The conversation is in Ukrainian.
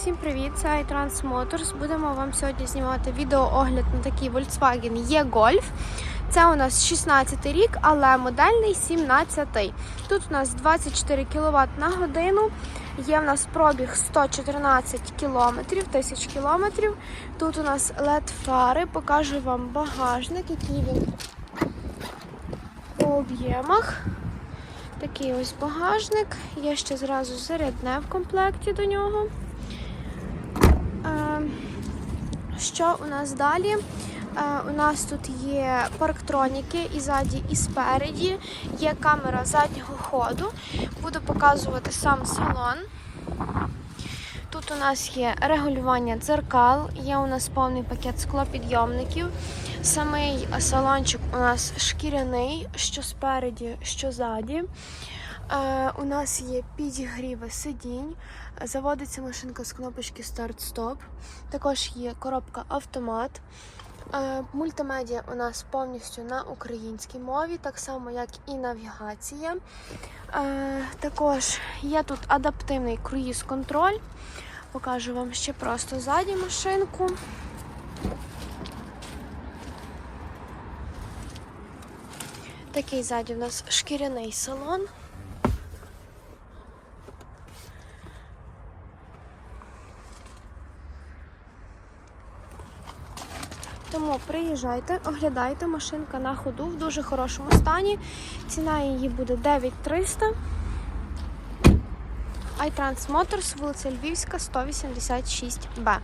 Всім привіт, це iTrans Motors. Будемо вам сьогодні знімати відеоогляд на такий Volkswagen E-Golf. Це у нас 16 рік, але модельний 17. Тут у нас 24 кВт на годину. Є в нас пробіг 114 км, тисяч кілометрів. Тут у нас LED фари. Покажу вам багажник, який він по об'ємах. Такий ось багажник. Є ще зразу зарядне в комплекті до нього. Що у нас далі? Е, У нас тут є парктроніки і ззаді, і спереді. Є камера заднього ходу. Буду показувати сам салон. Тут у нас є регулювання дзеркал, є у нас повний пакет склопідйомників. Самий салончик у нас шкіряний, що спереді, що ззаді. Е, у нас є підігріви сидінь. Заводиться машинка з кнопочки старт-стоп. Також є коробка автомат. Е, мультимедіа у нас повністю на українській мові, так само як і навігація. Е, також є тут адаптивний круїз-контроль. Покажу вам ще просто ззаді машинку. Такий ззаді у нас шкіряний салон. Тому приїжджайте, оглядайте машинка на ходу в дуже хорошому стані. Ціна її буде 9300. iTrans Motors, вулиця Львівська, 186Б.